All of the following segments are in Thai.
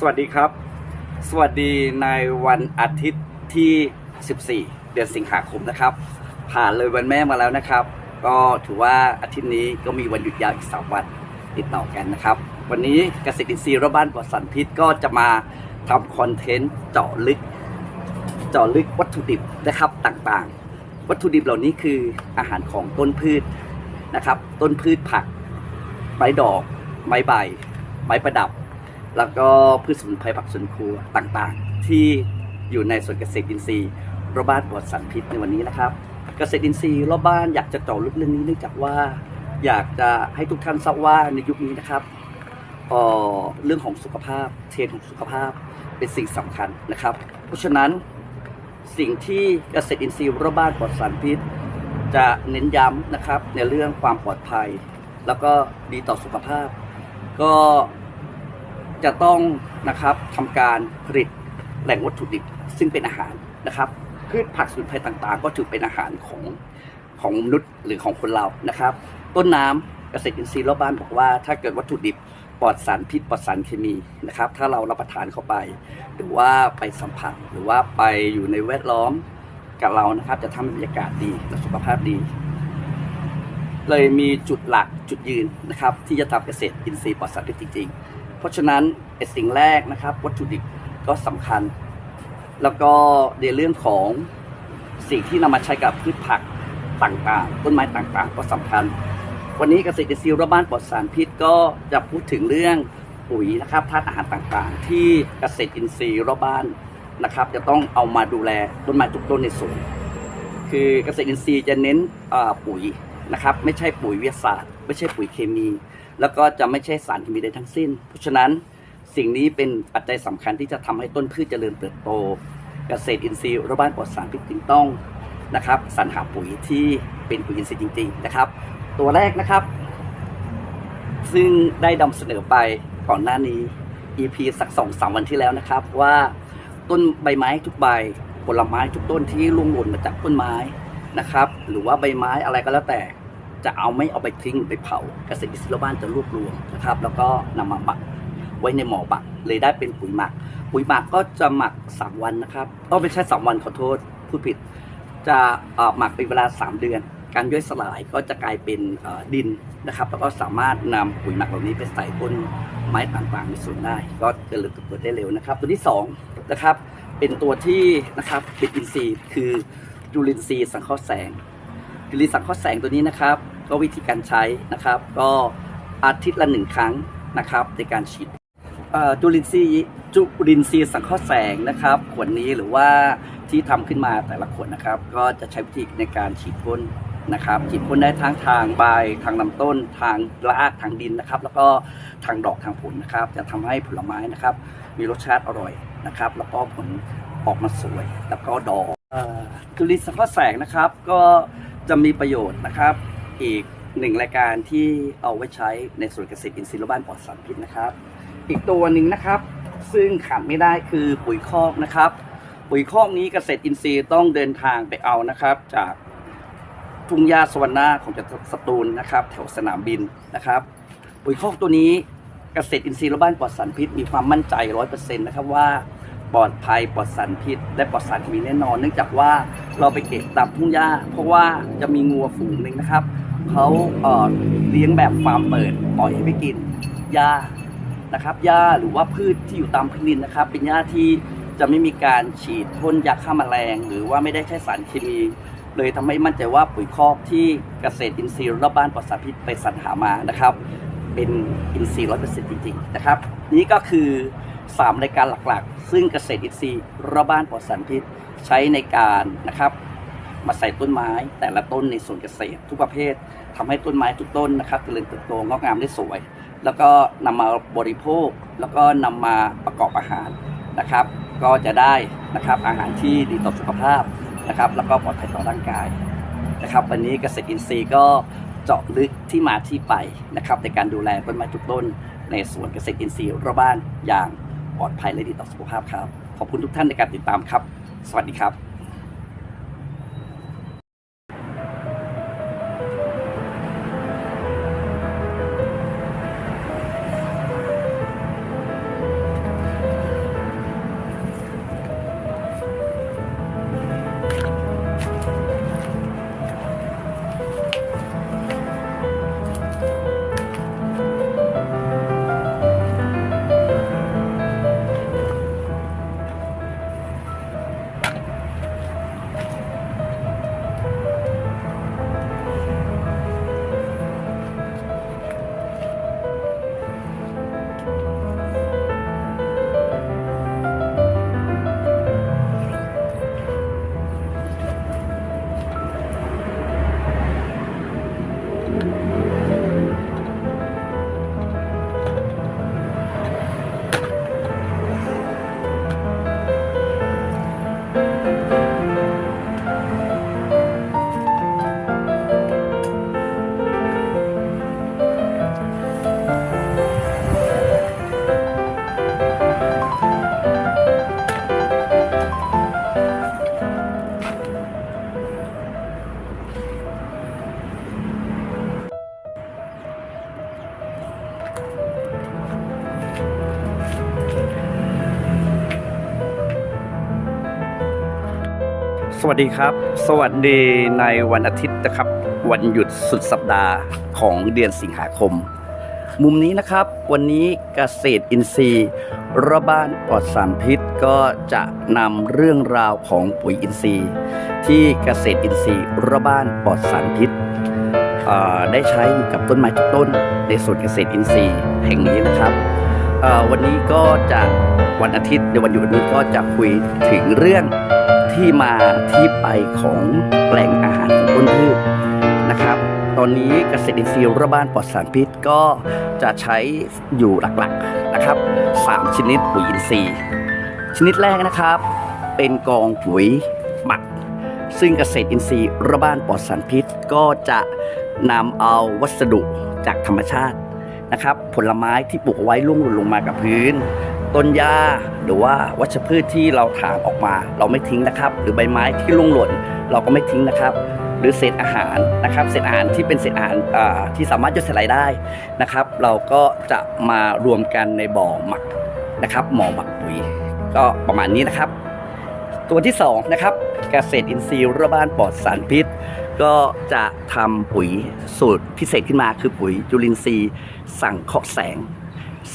สวัสดีครับ สวัสดีในวันอาทิตย์ที่ 14 เดือนสิงหาคมนะครับ ผ่านเลยวันแม่มาแล้วนะครับ ก็ถือว่าอาทิตย์นี้ก็มีวันหยุดยาวอีกสามวันติดต่อกันนะครับ วันนี้เกษตรอินทรีย์รบบ้านปลอดสารพิษก็จะมาทำคอนเทนต์เจาะลึก เจาะลึกวัตถุดิบนะครับต่างๆ วัตถุดิบเหล่านี้คืออาหารของต้นพืชนะครับ ต้นพืชผัก ไม้ดอก ไม้ใบ ไม้ประดับ แล้วก็พืชสมุนไพรผักสวนครัวต่างๆ ที่อยู่ในสวนเกษตรอินทรีย์รอบบ้านปลอดสารพิษในวันนี้นะครับ เกษตรอินทรีย์รอบบ้านอยากจะเจาะลึกเรื่องนี้เนื่องจากว่า อยากจะให้ทุกท่านทราบว่าในยุคนี้นะครับเเรื่องของสุขภาพเทรนด์ของสุขภาพเป็นสิ่งสำคัญนะครับ เพราะฉะนั้นสิ่งที่เกษตรอินทรีย์รอบบ้านปลอดสารพิษ จะเน้นย้ำนะครับในเรื่องความปลอดภัย แล้วก็ดีต่อสุขภาพ ก็ จะต้องนะครับทำการผลิตแหล่งวัตถุดิบซึ่งเป็นอาหารนะครับพืชผักสมุนไพรต่างๆ ก็ถือเป็นอาหารของของมนุษย์หรือของคนเรานะครับ ต้นน้ำเกษตรอินทรีย์รอบบ้านบอกว่า ถ้าเกิดวัตถุดิบปลอดสารพิษปลอดสารเคมีนะครับ ถ้าเรารับประทานเข้าไป หรือว่าไปสัมผัสหรือว่าไปอยู่ในแวดล้อมกับเรานะครับ จะทำให้บรรยากาศดีและสุขภาพดี เลยมีจุดหลักจุดยืนนะครับ ที่จะทำเกษตรอินทรีย์ปลอดสารพิษจริงๆ ราะฉะนั้นไอสิ่งแรกนะครับ วัตถุดิบก็สำคัญ แล้วก็ในเรื่องของสิ่งที่นำมาใช้กับพืชผักต่างๆ ต้นไม้ต่างๆ ก็สำคัญ วันนี้เกษตรอินทรีย์รบ้านปลอดสารพิษก็จะพูดถึงเรื่องปุ๋ยนะครับธาตุอาหารต่างๆ ที่เกษตรอินทรีย์รอบบ้านนะครับ จะต้องเอามาดูแลต้นไม้ทุกต้นในสวนคือเกษตรอินทรีย์จะเน้นปุ๋ย นะครับไม่ใช่ปุ๋ยวิทยาศาสตร์ ไม่ใช่ปุ๋ยเคมี แล้วก็จะไม่ใช่สารเคมีใดทั้งสิ้น เพราะฉะนั้นสิ่งนี้เป็นปัจจัยสำคัญที่จะทำให้ต้นพืชเจริญเติบโต เกษตรอินทรีย์รอบบ้านปลอดสารพิษจึงต้องนะครับสรรหาปุ๋ยที่เป็นปุ๋ยอินทรีย์จริง ๆนะครับ ตัวแรกนะครับ ซึ่งได้นำเสนอไปก่อนหน้านี้ EP สักสองสามวันที่แล้วนะครับว่าต้นใบไม้ทุกใบผลไม้ทุกต้นที่ร่วงหล่นมาจากต้นไม้ นะครับ หรือว่าใบไม้อะไรก็แล้วแต่ จะเอาไม่เอาไปทิ้งหรือไปเผาเกษตรอินทรีย์รอบบ้านจะรวบรวมนะครับ แล้วก็นำมาหมักไว้ในหมอบักเลยได้เป็นปุ๋ยหมัก ปุ๋ยหมักก็จะหมัก 3 วันนะครับก็ไม่ใช่ 3 วันขอโทษพูดผิด จะหมักเป็นเวลา 3 เดือน การย่อยสลายก็จะกลายเป็นดินนะครับ แล้วก็สามารถนำปุ๋ยหมักเหล่านี้ไปใส่ต้นไม้ต่างๆในสวนได้ ก็เจริญเติบโตได้เร็วนะครับ ตัวที่2นะครับเป็นตัวที่นะครับเป็นอินทรีย์คือ จุลินทรีย์สังเคราะห์แสงจุลินทรีย์สังเคราะห์แสงตัวนี้นะครับ ก็วิธีการใช้นะครับ ก็อาทิตย์ละหนึ่งครั้งนะครับในการฉีดจุลินทรีย์จุลินทรีย์สังเคราะห์แสงนะครับขวดนี้หรือว่าที่ทำขึ้นมาแต่ละขวดนะครับ ก็จะใช้วิธีในการฉีดพ่นนะครับฉีดพ่นได้ทั้งทางใบทางลำต้น ทางรากทางดินนะครับ แล้วก็ทางดอกทางผลนะครับ จะทำให้ผลไม้นะครับ มีรสชาติอร่อยนะครับ แล้วก็ผลออกมาสวย แล้วก็ดอก จุลินทรีย์สังเคราะห์แสงนะครับ ก็จะมีประโยชน์นะครับ อีกหนึ่งรายการที่เอาไว้ใช้ในส่วนเกษตรอินทรีย์และบ้านปลอดสารพิษนะครับ อีกตัวหนึ่งนะครับ ซึ่งขาดไม่ได้คือปุ๋ยคอกนะครับ ปุ๋ยคอกนี้เกษตรอินทรีย์ต้องเดินทางไปเอานะครับ จากทุ่งหญ้าสวรรณาของจังหวัดสตูลนะครับ แถวสนามบินนะครับ ปุ๋ยคอกตัวนี้เกษตรอินทรีย์และบ้านปลอดสารพิษมีความมั่นใจร้อยเปอร์เซ็นต์นะครับว่า ปลอดภัยปลอดสารพิษ และปลอดสารเคมีแน่นอน เนื่องจากว่าเราไปเก็บตามทุ่งหญ้า เพราะว่าจะมีงัวฝูงหนึ่งนะครับเขาเอ่อเลี้ยงแบบฟาร์มเปิดปล่อยให้ไปกินหญ้านะครับหญ้าหรือว่าพืชที่อยู่ตามพื้นดินนะครับ เป็นหญ้าที่จะไม่มีการฉีดพ่นยาฆ่าแมลง หรือว่าไม่ได้ใช้สารเคมี เลยทำให้มั่นใจว่าปุ๋ยคอกที่เกษตรอินทรีย์รอบบ้านปลอดสารพิษไปสรรหามานะครับ เป็นอินทรีย์ร้อยเปอร์เซ็นต์จริงๆนะครับ นี่ก็คือ 3รายการหลักๆ ซึ่งเกษตรอินทรีย์รอบบ้านปลอดสารพิษใช้ในการนะครับ มาใส่ต้นไม้แต่ละต้นในสวนเกษตรทุกประเภททำให้ต้นไม้ทุกต้นนะครับเจริญเติบโตงอกงามได้สวย แล้วก็นำมาบริโภค แล้วก็นำมาประกอบอาหารนะครับ ก็จะได้นะครับอาหารที่ดีต่อสุขภาพนะครับ แล้วก็ปลอดภัยต่อร่างกายนะครับ วันนี้เกษตรอินทรีย์ก็เจาะลึกที่มาที่ไปนะครับในการดูแลต้นไม้ทุกต้น ในสวนเกษตรอินทรีย์รอบบ้านอย่าง ปลอดภัยและดีต่อสุขภาพครับ ขอบคุณทุกท่านในการติดตามครับ สวัสดีครับ วัสดีครับ สวัสดีในวันอาทิตย์นะครับ วันหยุดสุดสัปดาห์ของเดือนสิงหาคม มุมนี้นะครับ วันนี้เกษตรอินทรีย์ระบ้านปลอดสารพิษก็จะนำเรื่องราวของปุ๋ยอินทรีย์ ที่เกษตรอินทรีย์ระบ้านปลอดสารพิษได้ใช้อยู่กับต้นไม้ทุกต้น ในสวนเกษตรอินทรีย์แห่งนี้นะครับวันนี้ก็จะวันอาทิตย์ในวันหยุดนี้ก็จะคุยถึงเรื่อง ที่มาที่ไปของแปลงอาหารของต้นพืชนะครับ ตอนนี้เกษตรอินทรีย์ระบ้านปลอดสารพิษก็จะใช้อยู่หลักๆนะครับสามชนิดปุ๋ยอินทรีย์ ชนิดแรกนะครับ เป็นกองปุ๋ยหมัก ซึ่งเกษตรอินทรีย์ระบ้านปลอดสารพิษก็จะนำเอาวัสดุจากธรรมชาตินะครับ ผลไม้ที่ปลูกไว้ร่วงหล่นลงมากับพื้น ต้นหญ้า หรือว่าวัชพืชที่เราถางออกมา เราไม่ทิ้งนะครับ หรือใบไม้ที่ร่วงหล่นเราก็ไม่ทิ้งนะครับ หรือเศษอาหารนะครับเศษอาหารที่เป็นเศษอาหารที่สามารถย่อยสลายได้นะครับ เราก็จะมารวมกันในบ่อหมักนะครับหมอหมักปุ๋ย ก็ประมาณนี้นะครับ ตัวที่สองนะครับเกษตรอินทรีย์ระบ้านปลอดสารพิษก็จะทำปุ๋ยสูตรพิเศษขึ้นมาคือปุ๋ยจุลินทรีย์ สั่งเคราะห์แสง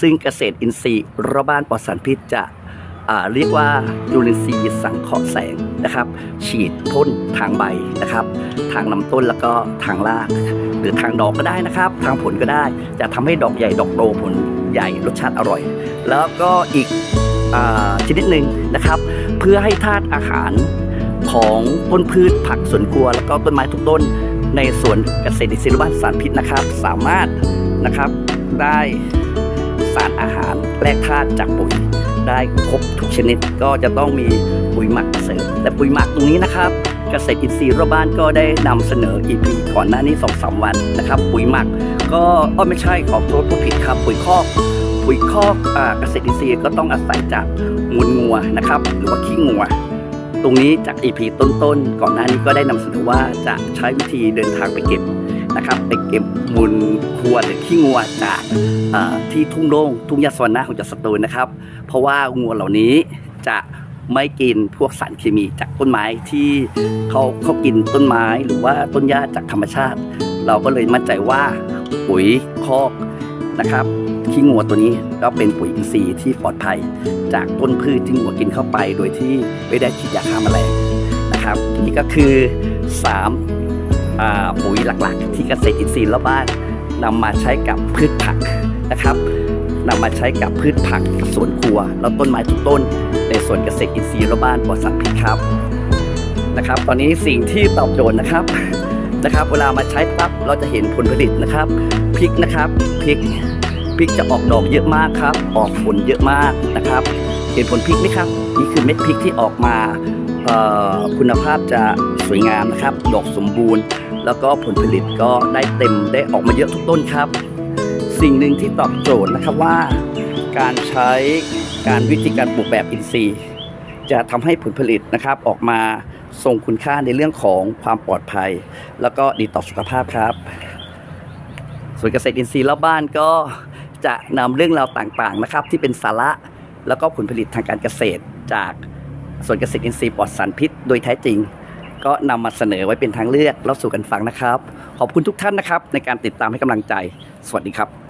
ซึ่งเกษตรอินทรีย์ระบ้านปลอดสารพิษจะเรียกว่าจุลินทรีย์สังเคราะห์แสงนะครับ ฉีดพ่นทางใบนะครับ ทางลำต้นแล้วก็ทางราก หรือทางดอกก็ได้นะครับ ทางผลก็ได้ จะทำให้ดอกใหญ่ดอกโตผลใหญ่รสชาติอร่อย แล้วก็อีกอชนิดหนึ่งนะครับ เพื่อให้ธาตุอาหารของต้นพืชผักสวนครัว แล้วก็ต้นไม้ทุกต้น ในสวนเกษตรอินทรีย์บ้านสารพิษนะครับ สามารถนะครับได้ อาหารแลกธาตุจากปุ๋ยได้ครบทุกชนิดก็จะต้องมีปุ๋ยหมักเสริมแต่ปุ๋ยหมักตรงนี้นะครับเกษตรอินทรีย์รอบบ้านก็ได้นำเสนอ EP ก่อนหน้านี้2อสวันนะครับ ปุ๋ยหมักก็อ้อไม่ใช่ขอโทษผู้ผิดครับ ปุ๋ยคอกปุ๋ยคอกอ่าเกษตรอินทรีย์ก็ต้องอาศัยจากมูลงัวนะครับ หรือว่าขี้งัวตรงนี้จาก EP ต้นๆ ก่อนหน้านี้ก็ได้นำเสนอว่าจะใช้วิธีเดินทางไปเก็บ นะครับไปเก็บมูลวัวหรือขี้งัวจากที่ทุ่งโล่งทุ่งยาสวรรณะของจังหวัดสตูลนะครับ เพราะว่างัวเหล่านี้จะไม่กินพวกสารเคมีจากต้นไม้ที่เขาเขากินต้นไม้หรือว่าต้นหญ้าจากธรรมชาติ เราก็เลยมั่นใจว่าปุ๋ยคอกนะครับขี้งัวตัวนี้ก็เป็นปุ๋ยอินทรีย์ที่ปลอดภัย จากต้นพืชที่งัวกินเข้าไป โดยที่ไม่ได้ฉีดยาฆ่าแมลงนะครับนี่ก็คือ 3 ปุ๋ยหลักๆ ที่เกษตรอินทรีย์รอบบ้านนำมาใช้กับพืชผักนะครับนำมาใช้กับพืชผักสวนครัว แล้วต้นไม้ทุกต้น ในสวนเกษตรอินทรีย์รอบบ้านปลอดสารพิษครับนะครับ ตอนนี้สิ่งที่ตอบโจทย์นะครับนะครับ เวลามาใช้ปั๊บเราจะเห็นผลผลิตนะครับพริกนะครับพริกพริกจะออกดอกเยอะมากครับ ออกผลเยอะมากนะครับ เห็นผลพริกไหมครับนี่คือเม็ดพริกที่ออกมาคุณภาพจะสวยงามนะครับ ดอกสมบูรณ์ แล้วก็ผลผลิตก็ได้เต็มได้ออกมาเยอะทุกต้นครับ สิ่งหนึ่งที่ตอบโจทย์นะครับว่า การใช้การวิธีการปลูกแบบอินทรีย์ จะทำให้ผลผลิตนะครับออกมาทรงคุณค่าในเรื่องของความปลอดภัย แล้วก็ดีต่อสุขภาพครับส่วนเกษตรอินทรีย์รอบบ้านก็จะนำเรื่องราวต่างๆนะครับ ที่เป็นสาระแล้วก็ผลผลิตทางการเกษตรจากส่วนเกษตรอินทรีย์ปลอดสารพิษโดยแท้จริง ก็นำมาเสนอไว้เป็นทางเลือกเล่าสู่กันฟังนะครับ ขอบคุณทุกท่านนะครับ ในการติดตามให้กำลังใจ สวัสดีครับ